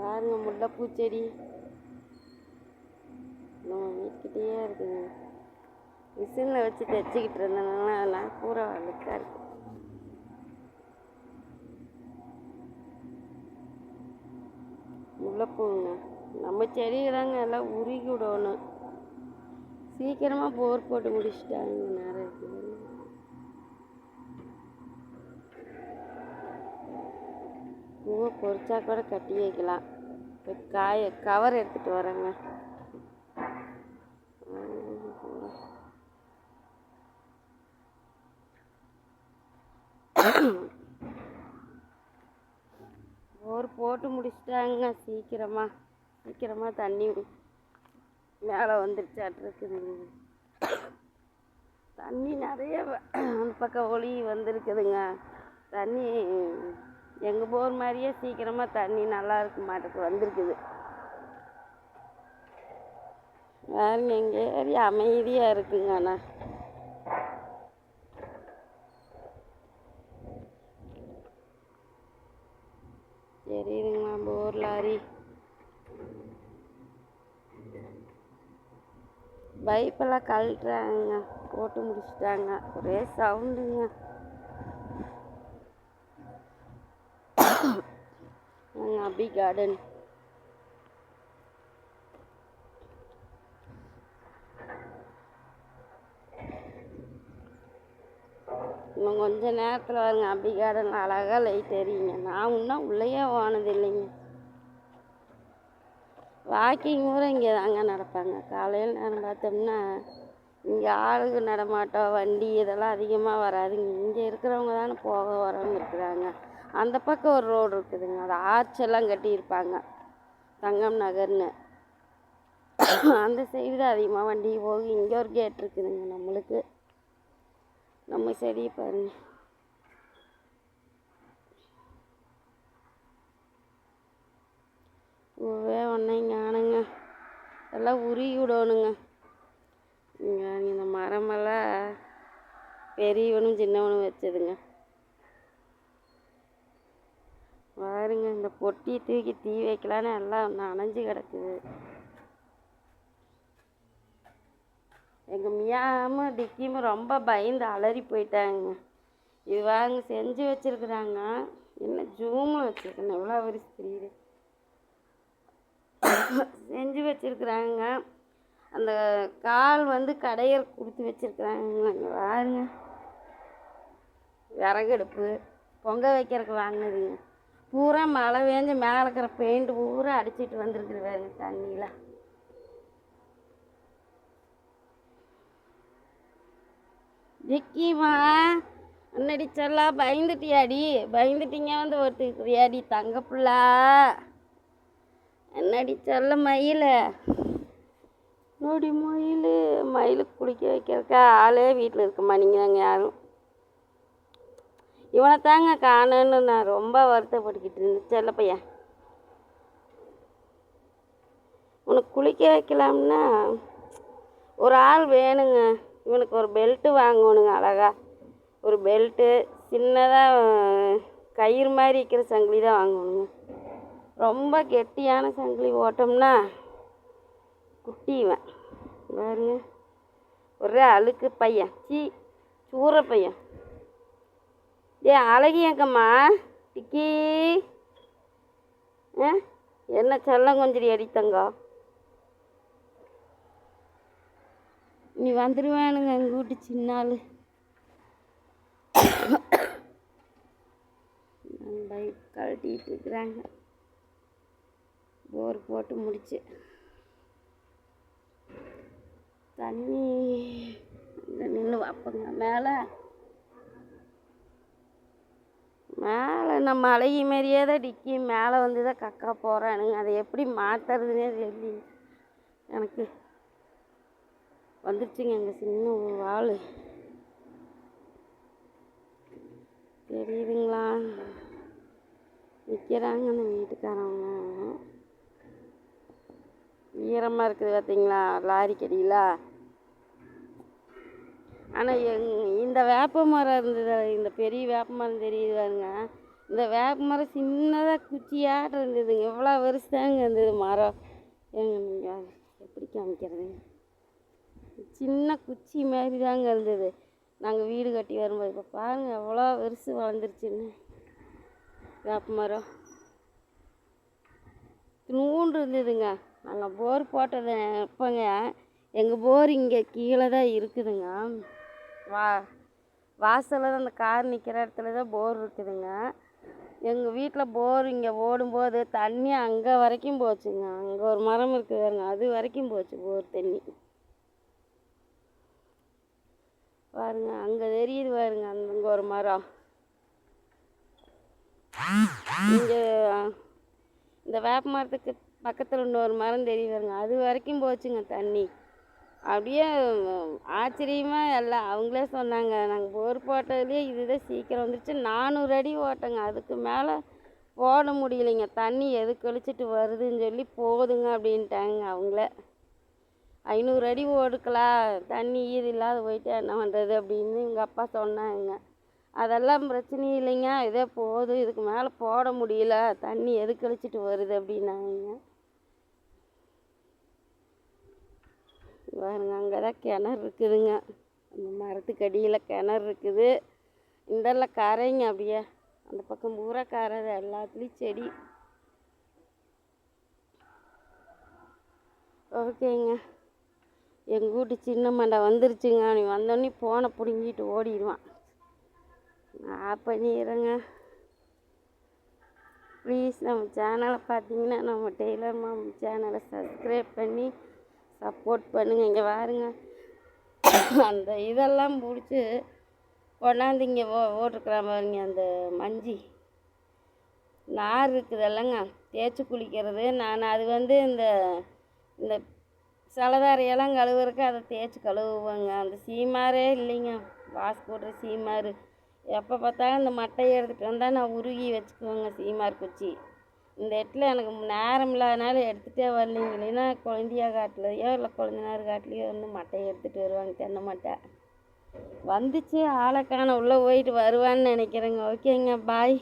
பாருங்க முல்லைப்பூ செடி நம்ம வீட்டுக்கிட்டேயே இருக்குங்க. மிஷினில் வச்சு தைச்சிக்கிட்டு இருந்ததுனால அதெல்லாம் பூரா அழுக்காக இருக்கு. முல்லைப்பூங்க. நம்ம செடியை தாங்க எல்லாம் உருகி விடணும். சீக்கிரமாக போர் போட்டு முடிச்சிட்டாங்க. நிறைய பேர் பூவை பொறிச்சா கூட கட்டி வைக்கலாம். இப்போ காய கவர் எடுத்துகிட்டு வரேங்க. போர் போட்டு முடிச்சிட்டாங்க. சீக்கிரமா சீக்கிரமா தண்ணி மேலே வந்துருச்சாட்டிருக்குதுங்க தண்ணி நிறைய அந்த பக்கம் ஒளி வந்திருக்குதுங்க. தண்ணி எங்கள் போர் மாதிரியே சீக்கிரமாக தண்ணி நல்லா இருக்க மாட்டுக்கு வந்திருக்குது. பாருங்க எங்கள் ஏரியா அமைதியாக இருக்குங்க ஆனால் தெரியுதுங்களா போர் லாரி? பைப்பெல்லாம் கழட்டுறாங்க போட்டு முடிச்சிட்டாங்க. ஒரே சவுண்டுங்க. நாங்கள் அபி கார்டன் இன்னும் கொஞ்ச நேரத்தில் வருங்க அபி கார்டன் அழகாக லைட் எரியுங்க. நான் இன்னும் உள்ளேயே போனது இல்லைங்க வாக்கிங் கூட இங்கே தாங்க நடப்பாங்க. காலையில் நேரம் பார்த்தோம்னா இங்கே ஆளுங்க நடமாட்டோம் வண்டி இதெல்லாம் அதிகமாக வராதுங்க. இங்கே இருக்கிறவங்க தானே போக வரவங்க இருக்கிறாங்க. அந்த பக்கம் ஒரு ரோடு இருக்குதுங்க. அது ஆர்ச்செல்லாம் கட்டியிருப்பாங்க. தங்கம் நகர்னு. அந்த சைடு தான் அதிகமாக வண்டி போகும். இங்கே ஒரு கேட் இருக்குதுங்க நம்மளுக்கு. நம்ம செடியை பாருங்க. பூவே ஒன்றையும் காணுங்க. எல்லாம் உருகி விடணுங்க. இங்கே இந்த மரமெல்லாம் பெரியவனும் சின்னவனும் வச்சதுங்க. பாருங்க இந்த பொட்டியை தூக்கி தீ வைக்கலான்னு எல்லாம் நனைஞ்சு கிடக்குது. எங்கள் மியாமும் டிக்கியும் ரொம்ப பயந்து அலறி போயிட்டாங்க. இது வாங்க செஞ்சு வச்சுருக்குறாங்க. என்ன ஜூமில் வச்சுருக்கேன் எவ்வளோ ஒரு தெரியுது செஞ்சு வச்சுருக்குறாங்க. அந்த கால் வந்து கடையர் கொடுத்து வச்சுருக்குறாங்க. பாருங்க. விறகடுப்பு பொங்க வைக்கிறதுக்கு வாங்கினதுங்க பூரா மழை வேஞ்சு மேலே இருக்கிற பெயிண்ட் பூரா அடிச்சிட்டு வந்துருக்குது பாருங்க தண்ணியில். விக்கிமா அன்னடி சொல்லா பயந்துட்டியாடி? பயந்துட்டீங்க வந்து ஒருத்தருக்குறியாடி தங்க புள்ளா என்னடி சொல்ல மயில்? நோடி மயில்? மயிலுக்கு குளிக்க வைக்கிறதுக்கா ஆளே வீட்டில் இருக்க தாங்க யாரும்? இவனை தாங்க காணுன்னு நான் ரொம்ப வருத்தப்பட்டுக்கிட்டு இருந்தேன். செல்ல பையன் உனக்கு குளிக்க வைக்கலாம்னா ஒரு ஆள் வேணுங்க. இவனுக்கு ஒரு பெல்ட்டு வாங்கணுங்க அழகா. ஒரு பெல்ட்டு சின்னதாக கயிறு மாதிரி இருக்கிற சங்கிலி தான் வாங்கணுங்க. ரொம்ப கெட்டியான சங்கிலி ஓட்டம்னா குட்டி இவன். பாருங்க. ஒரே அழுக்கு பையன். சீ சூற பையன். ஏ அழகி எங்கம்மா டிக்கி ஆ? என்ன செல்லம் கொஞ்சம் அடித்தங்கோ? நீ வந்துடுவானுங்க எங்கள் வீட்டு சின்ன ஆள் பைக் கழட்டிட்டு இருக்கிறாங்க. போர் போட்டு முடிச்சு. தண்ணி நின்று வைப்பங்க மேலே. மேலே நம்ம அழகி மாரியே தான் டிக்கி மேலே வந்து தான் கக்கா போகிறானுங்க அதை எப்படி மாற்றுறதுனே தெரியல. எனக்கு வந்துடுச்சுங்க எங்கள் சின்ன வாள். தெரியுதுங்களா? நிற்கிறாங்க அந்த வீட்டுக்காரவங்க. ஈரமாக இருக்குது பார்த்தீங்களா லாரி கடியில்? ஆனால் எங் இந்த வேப்ப மரம் இருந்தது இந்த பெரிய வேப்ப மரம் தெரியுது பாருங்க. இந்த வேப்ப மரம் சின்னதாக குச்சியாட்டம் இருந்ததுங்க. எவ்வளோ வருஷதாங்க இருந்தது மரம். ஏங்க நீங்கள் எப்படி காமிக்கிறது? சின்ன குச்சி மாதிரி தாங்க இருந்தது. நாங்கள் வீடு கட்டி வரும்போது இப்போ பாருங்கள் எவ்வளோ வருஷம் வளர்ந்துருச்சுன்னு. வேப்ப மரம். நூண்டு இருந்ததுங்க. நாங்கள் போர் போட்டது எப்போங்க? எங்கள் போர் இங்கே கீழே தான் இருக்குதுங்க. வா வாசலில் தான் அந்த கார் நிற்கிற இடத்துல தான் போர் இருக்குதுங்க. எங்கள் வீட்டில் போர் இங்கே ஓடும்போது தண்ணி அங்கே வரைக்கும் போச்சுங்க. அங்கே ஒரு மரம் இருக்குது பாருங்க அது வரைக்கும் போச்சு போர் தண்ணி. பாருங்க அங்கே தெரியுது பாருங்க அந்த அங்கே ஒரு மரம். இங்கே இந்த வேப்ப மரத்துக்கு பக்கத்தில் இன்னொரு மரம் தெரியுது பாருங்க அது வரைக்கும் போச்சுங்க தண்ணி. அப்படியே ஆச்சரியமாக எல்லாம் அவங்களே சொன்னாங்க நாங்கள் போர் போட்டதுலேயே இதுதான் சீக்கிரம் வந்துருச்சு. நானூறு அடி ஓட்டங்க. அதுக்கு மேலே போட முடியலைங்க. தண்ணி எது கழிச்சிட்டு வருதுன்னு சொல்லி போதுங்க அப்படின்ட்டாங்க அவங்களே. ஐநூறு அடி ஓடுக்கலாம் தண்ணி ஈது இல்லாத போயிட்டு என்ன பண்ணுறது அப்படின்னு எங்கள் அப்பா சொன்னாங்க. அதெல்லாம் பிரச்சனை இல்லைங்க. இதே போதும். இதுக்கு மேலே போட முடியல. தண்ணி எது கழிச்சிட்டு வருது? அப்படின்னாங்க. பாருங்க அங்கே தான் கிணறு இருக்குதுங்க. அந்த மரத்துக்கு அடியில் கிணறு இருக்குது. இந்தெல்லாம் கரைங்க அப்படியே. அந்த பக்கம் பூரா கரை எல்லாத்துலேயும் செடி. ஓகேங்க. எங்கள் வீட்டு சின்ன மண்டை வந்துருச்சுங்க. நீ வந்தோடனே ஃபோனை பிடுங்கிட்டு ஓடிடுவான். நான் பண்ணிடுறேங்க. ப்ளீஸ் நம்ம சேனலை பார்த்தீங்கன்னா நம்ம டெய்லர் மாம் சேனலை சப்ஸ்கிரைப் பண்ணி சப்போர்ட் பண்ணுங்க இங்கே பாருங்க அந்த இதெல்லாம் பிடிச்சி கொண்டாந்து இங்கே ஓ ஓட்டிருக்குறான் பாருங்க அந்த மஞ்சி. நார் இருக்குதல்லங்க தேய்ச்சி குளிக்கிறது. நான் அது வந்து இந்த இந்த சலதாரையெல்லாம் கழுவுறக்கு அதை தேய்ச்சி கழுவுவேங்க. அந்த சீமாரே இல்லைங்க வாஸ் போடுற சீமாரு. எப்போ பார்த்தாலும் இந்த மட்டையை எடுத்துகிட்டு வந்தால் நான் உருகி வச்சுக்குவேங்க சீமார் குச்சி. இந்த இடத்துல எனக்கு நேரம் இல்லாதனால எடுத்துகிட்டே வரலைங்க. இல்லைன்னா குழந்தையா காட்டுலையோ இல்லை குழந்தனார் காட்டுலையோ வந்து மட்டையை எடுத்துகிட்டு வருவாங்க தென்னை மட்டை. வந்துச்சு ஆளை காண உள்ளே போயிட்டு வருவான்னு நினைக்கிறேங்க. ஓகேங்க பாய்.